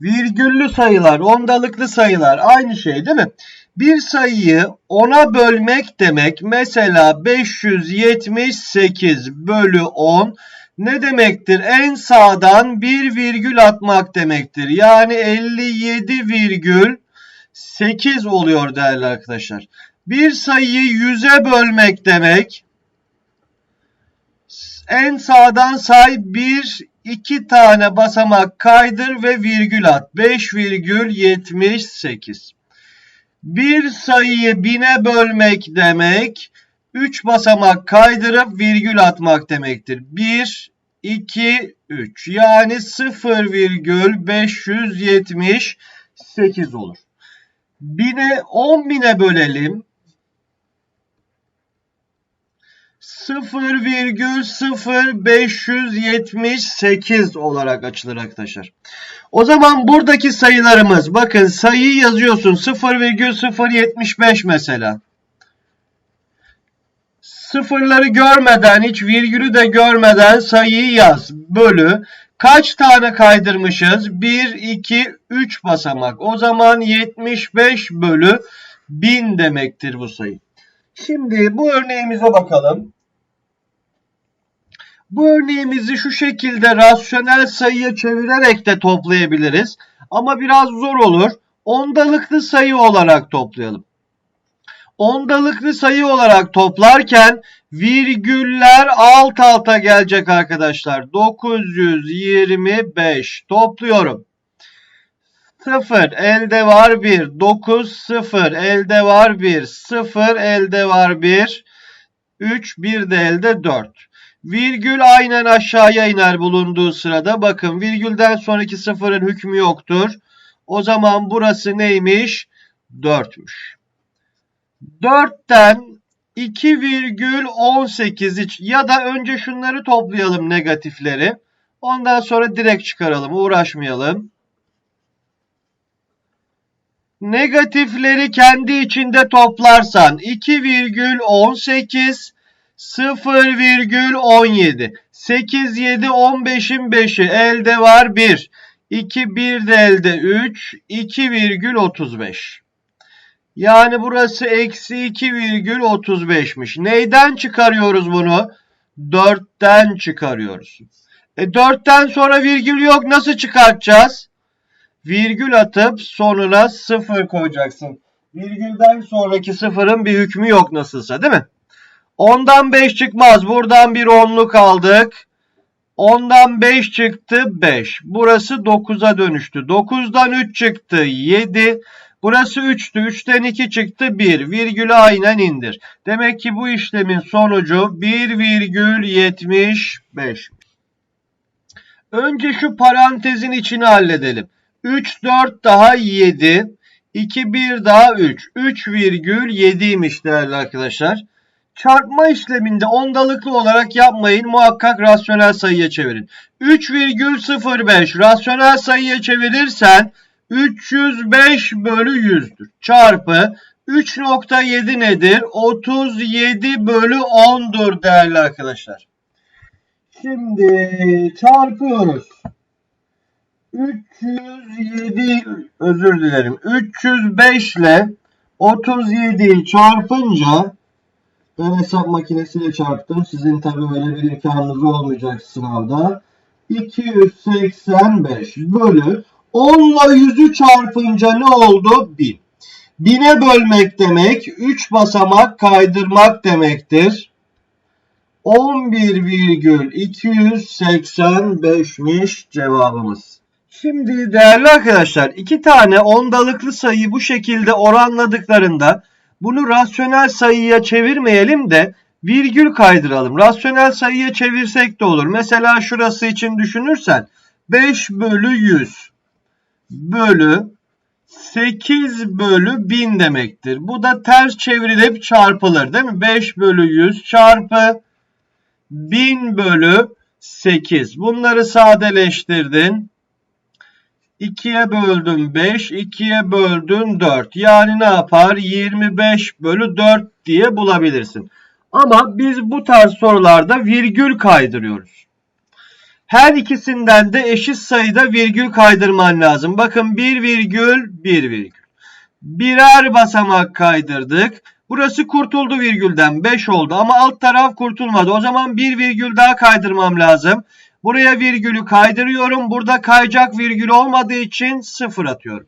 Virgüllü sayılar, ondalıklı sayılar aynı şey değil mi? Bir sayıyı 10'a bölmek demek mesela 578 bölü 10 ne demektir? En sağdan bir virgül atmak demektir. Yani 57,8 oluyor değerli arkadaşlar. Bir sayıyı 100'e bölmek demek en sağdan say bir iki tane basamak kaydır ve virgül at. 5,78. Bir sayıyı bine bölmek demek 3 basamak kaydırıp virgül atmak demektir. 1, 2, 3. Yani 0,578 olur. Bine 10 bine bölelim. 0,0578 olarak açılır arkadaşlar. O zaman buradaki sayılarımız bakın sayıyı yazıyorsun 0,075 mesela. Sıfırları görmeden hiç virgülü de görmeden sayıyı yaz. Bölü. Kaç tane kaydırmışız? 1, 2, 3 basamak. O zaman 75 bölü 1000 demektir bu sayı. Şimdi bu örneğimize bakalım. Bu örneğimizi şu şekilde rasyonel sayıya çevirerek de toplayabiliriz. Ama biraz zor olur. Ondalıklı sayı olarak toplayalım. Ondalıklı sayı olarak toplarken virgüller alt alta gelecek arkadaşlar. 925 topluyorum. 0 elde var 1. 9 0 elde var 1. 0 elde var 1. 3 1 de elde 4. Virgül aynen aşağıya iner bulunduğu sırada. Bakın virgülden sonraki sıfırın hükmü yoktur. O zaman burası neymiş? 4'müş. 4'ten 2,18 ya da önce şunları toplayalım negatifleri. Ondan sonra direkt çıkaralım. Uğraşmayalım. Negatifleri kendi içinde toplarsan 2,18 0,17 8 7 15'in 5'i elde var 1 2 1 de elde 3 2,35 yani burası eksi 2,35'miş. Neyden çıkarıyoruz bunu? 4'ten çıkarıyoruz. E 4'ten sonra virgül yok. Nasıl çıkartacağız? Virgül atıp sonuna 0 koyacaksın. Virgülden sonraki sıfırın bir hükmü yok nasılsa değil mi? 10'dan 5 çıkmaz. Buradan bir onluk aldık. 10'dan 5 çıktı 5. Burası 9'a dönüştü. 9'dan 3 çıktı 7. Burası 3'tü. 3'ten 2 çıktı 1. Virgülü aynen indir. Demek ki bu işlemin sonucu 1,75. Önce şu parantezin içini halledelim. 3, 4 daha 7. 2, 1 daha 3. 3,7'ymiş değerli arkadaşlar. Çarpma işleminde ondalıklı olarak yapmayın. Muhakkak rasyonel sayıya çevirin. 3,05 rasyonel sayıya çevirirsen 305 bölü 100'dür. Çarpı 3.7 nedir? 37 bölü 10'dur değerli arkadaşlar. Şimdi çarpıyoruz. 307 özür dilerim. 305 ile 37'yi çarpınca ben hesap makinesiyle çarptım. Sizin tabii öyle bir imkanınız olmayacak sınavda. 285 bölü 10 ile 100'ü çarpınca ne oldu? 1000. 1000'e bölmek demek 3 basamak kaydırmak demektir. 11,285'miş cevabımız. Şimdi değerli arkadaşlar iki tane ondalıklı sayıyı bu şekilde oranladıklarında bunu rasyonel sayıya çevirmeyelim de virgül kaydıralım. Rasyonel sayıya çevirsek de olur. Mesela şurası için düşünürsen 5 bölü 100 bölü 8 bölü 1000 demektir. Bu da ters çevrilip çarpılır değil mi? 5 bölü 100 çarpı 1000 bölü 8. Bunları sadeleştirdin. 2'ye böldün 5, 2'ye böldün 4. Yani ne yapar? 25 bölü 4 diye bulabilirsin. Ama biz bu tarz sorularda virgül kaydırıyoruz. Her ikisinden de eşit sayıda virgül kaydırman lazım. Bakın 1 virgül 1 virgül. Birer basamak kaydırdık. Burası kurtuldu virgülden 5 oldu ama alt taraf kurtulmadı. O zaman bir virgül daha kaydırmam lazım. Buraya virgülü kaydırıyorum. Burada kayacak virgül olmadığı için 0 atıyorum.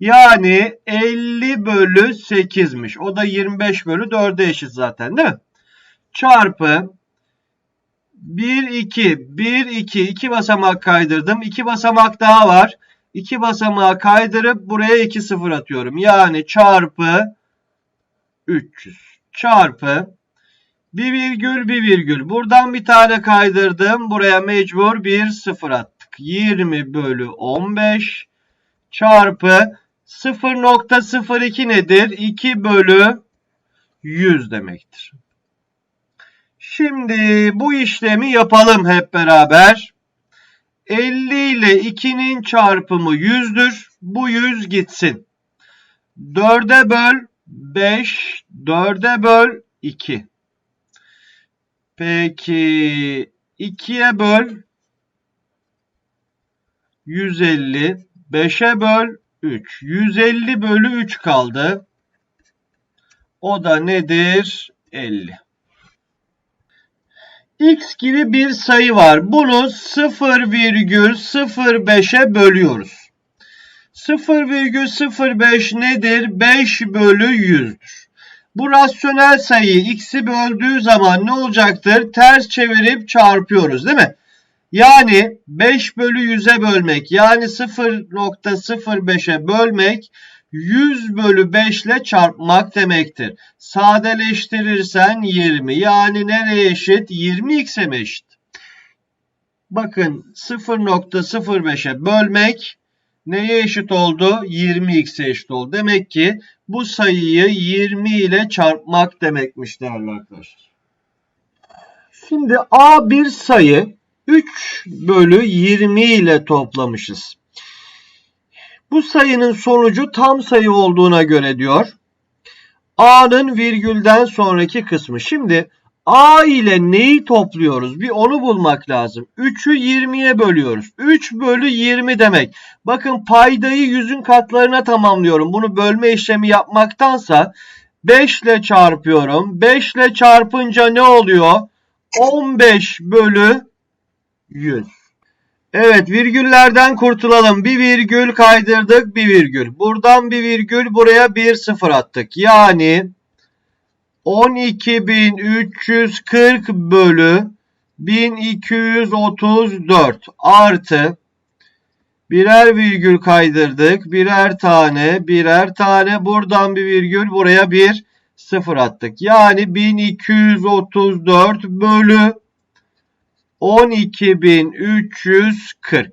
Yani 50 bölü 8'miş. O da 25 bölü 4'e eşit zaten değil mi? Çarpı 1, 2, 1, 2, 2 basamak kaydırdım. 2 basamak daha var. 2 basamağı kaydırıp buraya 2 sıfır atıyorum. Yani çarpı 300 çarpı 1 virgül 1 virgül. Buradan bir tane kaydırdım. Buraya mecbur 1 sıfır attık. 20 bölü 15 çarpı 0.02 nedir? 2 bölü 100 demektir. Şimdi bu işlemi yapalım hep beraber. 50 ile 2'nin çarpımı 100'dür. Bu 100 gitsin. 4'e böl 5, 4'e böl 2. Peki 2'ye böl 150, 5'e böl 3. 150 bölü 3 kaldı. O da nedir? 50 x gibi bir sayı var. Bunu 0,05'e bölüyoruz. 0,05 nedir? 5 bölü 100'dür. Bu rasyonel sayıyı x'i böldüğü zaman ne olacaktır? Ters çevirip çarpıyoruz değil mi? Yani 5 bölü 100'e bölmek yani 0.05'e bölmek 100 bölü 5 ile çarpmak demektir. Sadeleştirirsen 20. Yani nereye eşit? 20x'e mi eşit? Bakın 0.05'e bölmek neye eşit oldu? 20x'e eşit oldu. Demek ki bu sayıyı 20 ile çarpmak demekmiş değerli arkadaşlar. Şimdi A bir sayı 3 bölü 20 ile toplamışız. Bu sayının sonucu tam sayı olduğuna göre diyor. A'nın virgülden sonraki kısmı. Şimdi A ile neyi topluyoruz? Bir onu bulmak lazım. 3'ü 20'ye bölüyoruz. 3 bölü 20 demek. Bakın paydayı yüzün katlarına tamamlıyorum. Bunu bölme işlemi yapmaktansa 5 ile çarpıyorum. 5 ile çarpınca ne oluyor? 15 bölü 100. Evet virgüllerden kurtulalım. Bir virgül kaydırdık bir virgül. Buradan bir virgül buraya bir sıfır attık. Yani 12340 bölü 1234 artı birer virgül kaydırdık. Birer tane birer tane buradan bir virgül buraya bir sıfır attık. Yani 1234 bölü 12.340.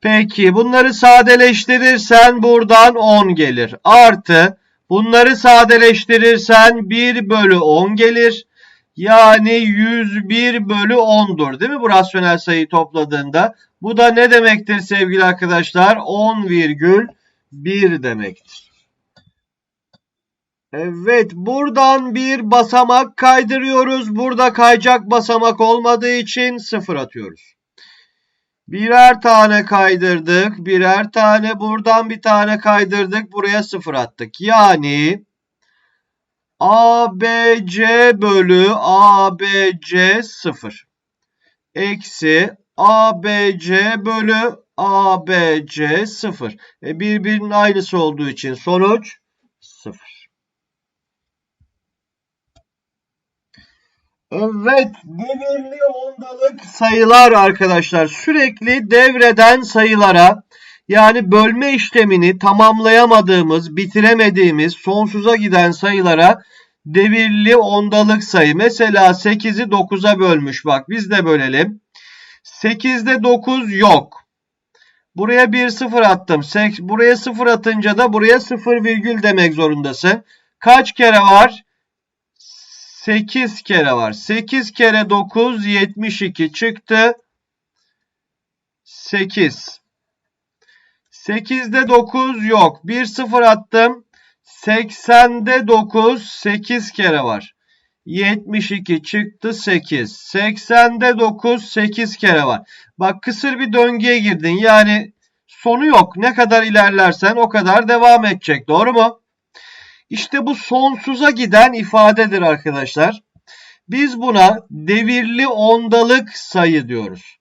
Peki bunları sadeleştirirsen buradan 10 gelir. Artı bunları sadeleştirirsen 1 bölü 10 gelir. Yani 101 bölü 10'dur. Değil mi bu rasyonel sayıyı topladığında? Bu da ne demektir sevgili arkadaşlar? 10,1 demektir. Evet buradan bir basamak kaydırıyoruz. Burada kayacak basamak olmadığı için sıfır atıyoruz. Birer tane kaydırdık. Birer tane buradan bir tane kaydırdık. Buraya sıfır attık. Yani ABC bölü ABC sıfır. Eksi ABC bölü ABC sıfır. E birbirinin aynısı olduğu için sonuç sıfır. Evet, devirli ondalık sayılar arkadaşlar. Sürekli devreden sayılara yani bölme işlemini tamamlayamadığımız, bitiremediğimiz, sonsuza giden sayılara devirli ondalık sayı. Mesela 8'i 9'a bölmüş. Bak biz de bölelim. 8'de 9 yok. Buraya bir sıfır attım. Buraya sıfır atınca da buraya sıfır virgül demek zorundasın. Kaç kere var? 8 kere var. 8 kere 9 72 çıktı. 8. 8'de 9 yok. 1 0 attım. 80'de 9 8 kere var. 72 çıktı 8. 80'de 9 8 kere var. Bak kısır bir döngüye girdin. Yani sonu yok. Ne kadar ilerlersen o kadar devam edecek. Doğru mu? İşte bu sonsuza giden ifadedir arkadaşlar. Biz buna devirli ondalık sayı diyoruz.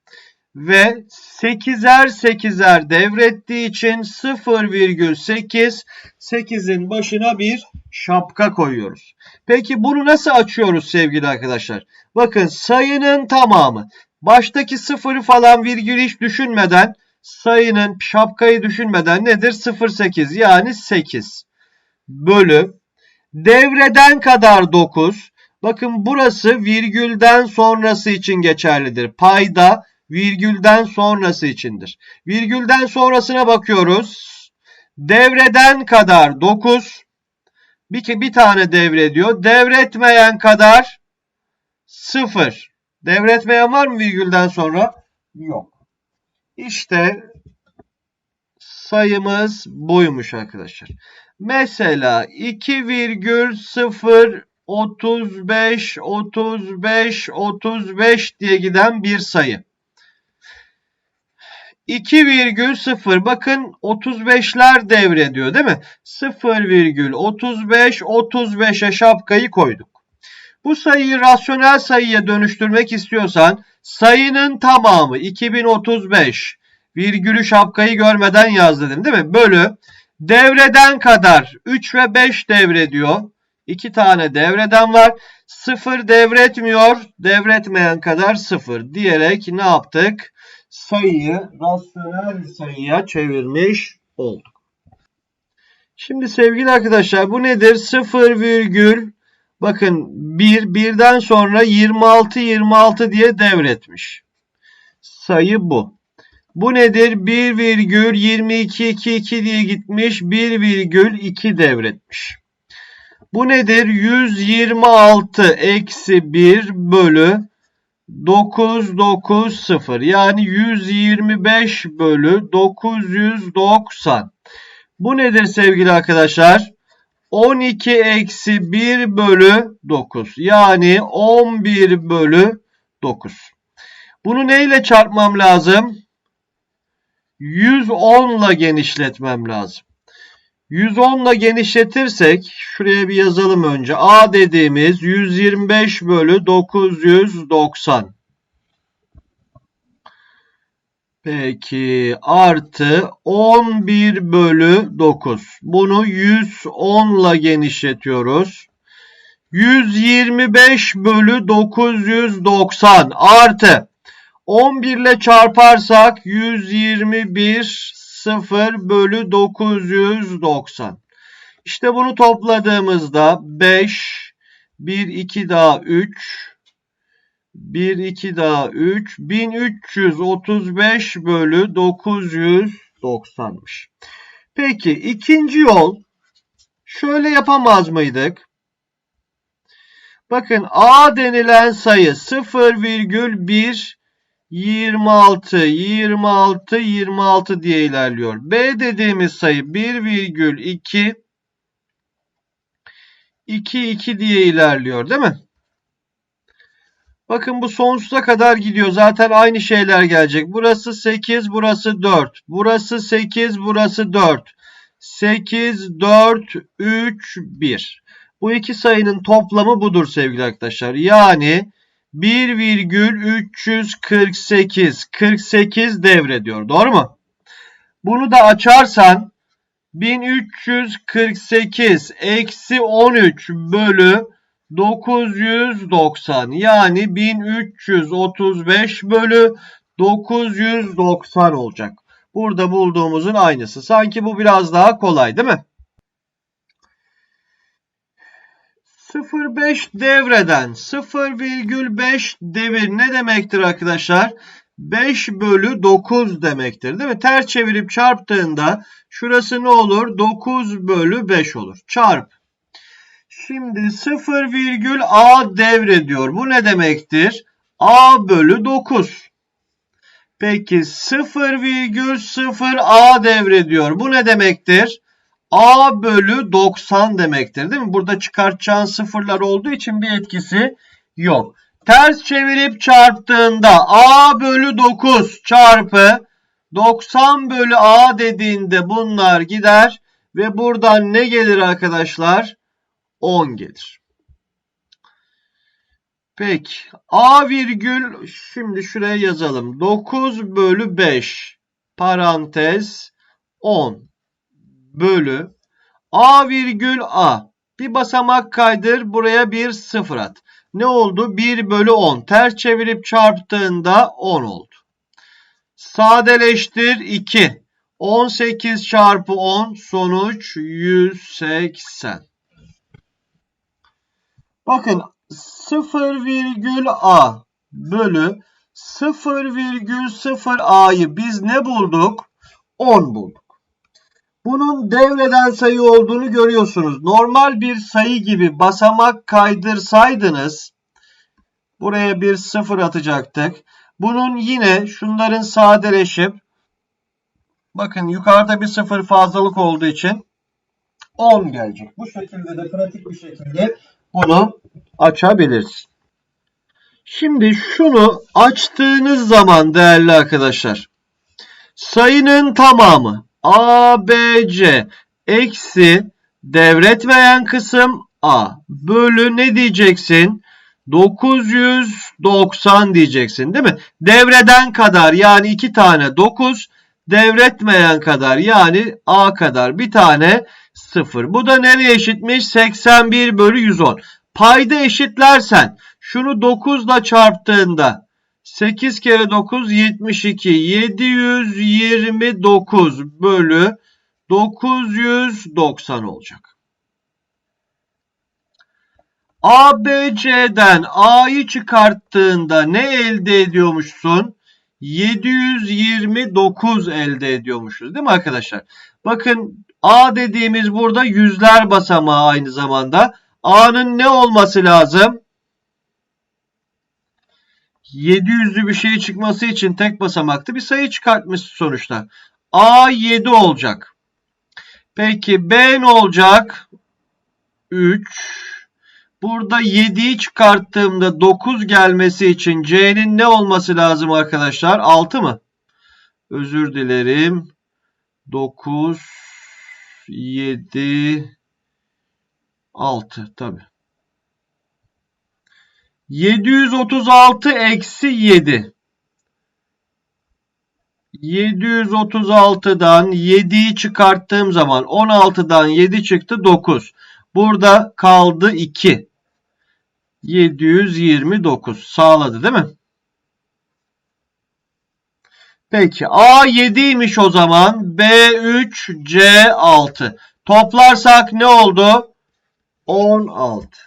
Ve 8'er 8'er devrettiği için 0,8 8'in başına bir şapka koyuyoruz. Peki bunu nasıl açıyoruz sevgili arkadaşlar? Bakın sayının tamamı. Baştaki sıfırı falan virgül hiç düşünmeden sayının şapkayı düşünmeden nedir? 0,8 yani 8 bölü devreden kadar 9. Bakın burası virgülden sonrası için geçerlidir. Payda virgülden sonrası içindir. Virgülden sonrasına bakıyoruz. Devreden kadar 9. Bir, bir tane devrediyor. Devretmeyen kadar 0. Devretmeyen var mı virgülden sonra? Yok. İşte sayımız buymuş arkadaşlar. Mesela 2,0 35 35 35 diye giden bir sayı. 2,0 bakın 35'ler devrediyor değil mi? 0,35 35'e şapkayı koyduk. Bu sayıyı rasyonel sayıya dönüştürmek istiyorsan sayının tamamı 2035 virgülü şapkayı görmeden yaz dedim değil mi? Bölü devreden kadar 3 ve 5 devrediyor. 2 tane devreden var. 0 devretmiyor. Devretmeyen kadar 0 diyerek ne yaptık? Sayıyı rasyonel sayıya çevirmiş olduk. Şimdi sevgili arkadaşlar bu nedir? 0 virgül bakın 1 birden sonra 26 26 diye devretmiş. Sayı bu. Bu nedir? 1 virgül 22 22 diye gitmiş. 1 virgül 2 devretmiş. Bu nedir? 126 eksi 1 bölü 990 yani 125 bölü 990. Bu nedir sevgili arkadaşlar? 12 eksi 1 bölü 9 yani 11 bölü 9. Bunu neyle çarpmam lazım? 110 ile genişletmem lazım. 110 ile genişletirsek şuraya bir yazalım önce. A dediğimiz 125 bölü 990. Peki artı 11 bölü 9. Bunu 110 ile genişletiyoruz. 125 bölü 990 artı 11 ile çarparsak 121 0 bölü 990. İşte bunu topladığımızda 5, 1, 2 daha 3, 1, 2 daha 3, 1335 bölü 990'mış. Peki ikinci yol şöyle yapamaz mıydık? Bakın A denilen sayı 0,1 26, 26, 26 diye ilerliyor. B dediğimiz sayı 1,2, 2, 2 diye ilerliyor değil mi? Bakın bu sonsuza kadar gidiyor. Zaten aynı şeyler gelecek. Burası 8, burası 4. Burası 8, burası 4. 8, 4, 3, 1. Bu iki sayının toplamı budur sevgili arkadaşlar. Yani 1,348 48 devrediyor. Doğru mu? Bunu da açarsan 1348 eksi 13 bölü 990 yani 1335 bölü 990 olacak. Burada bulduğumuzun aynısı. Sanki bu biraz daha kolay değil mi? 0,5 devreden 0,5 devir ne demektir arkadaşlar? 5 bölü 9 demektir değil mi? Ters çevirip çarptığında şurası ne olur? 9 bölü 5 olur. Çarp. Şimdi 0 virgül A devrediyor. Bu ne demektir? A bölü 9. Peki 0 virgül 0 A devrediyor. Bu ne demektir? A bölü 90 demektir değil mi? Burada çıkartacağın sıfırlar olduğu için bir etkisi yok. Ters çevirip çarptığında A bölü 9 çarpı 90 bölü A dediğinde bunlar gider ve buradan ne gelir arkadaşlar? 10 gelir. Peki A virgül şimdi şuraya yazalım. 9 bölü 5 parantez 10 bölü A virgül A. Bir basamak kaydır buraya bir sıfır at. Ne oldu? 1 bölü 10. Ters çevirip çarptığında 10 oldu. Sadeleştir 2. 18 çarpı 10 sonuç 180. Bakın 0 virgül A bölü 0 virgül 0 A'yı biz ne bulduk? 10 bulduk. Bunun devreden sayı olduğunu görüyorsunuz. Normal bir sayı gibi basamak kaydırsaydınız buraya bir 0 atacaktık. Bunun yine şunların sadeleşip bakın yukarıda bir 0 fazlalık olduğu için 10 gelecek. Bu şekilde de pratik bir şekilde bunu açabiliriz. Şimdi şunu açtığınız zaman değerli arkadaşlar sayının tamamı A, B, C eksi devretmeyen kısım A bölü ne diyeceksin? 990 diyeceksin değil mi? Devreden kadar yani iki tane 9 devretmeyen kadar yani A kadar bir tane 0. Bu da nereye eşitmiş? 81 bölü 110. Payda eşitlersen şunu 9 ile çarptığında 8 kere 9 72 729 bölü 990 olacak. ABC'den A'yı çıkarttığında ne elde ediyormuşsun? 729 elde ediyormuşuz değil mi arkadaşlar? Bakın A dediğimiz burada yüzler basamağı aynı zamanda. A'nın ne olması lazım? 700'lü bir şey çıkması için tek basamaktı. Bir sayı çıkartmış sonuçta. A 7 olacak. Peki B ne olacak? 3. Burada 7'yi çıkarttığımda 9 gelmesi için C'nin ne olması lazım arkadaşlar? 6 mı? Özür dilerim. 9, 7, 6 tabi. 736 eksi 7. 736'dan 7'yi çıkarttığım zaman 16'dan 7 çıktı 9. Burada kaldı 2. 729 sağladı değil mi? Peki A 7'ymiş o zaman. B 3, C 6. Toplarsak ne oldu? 16.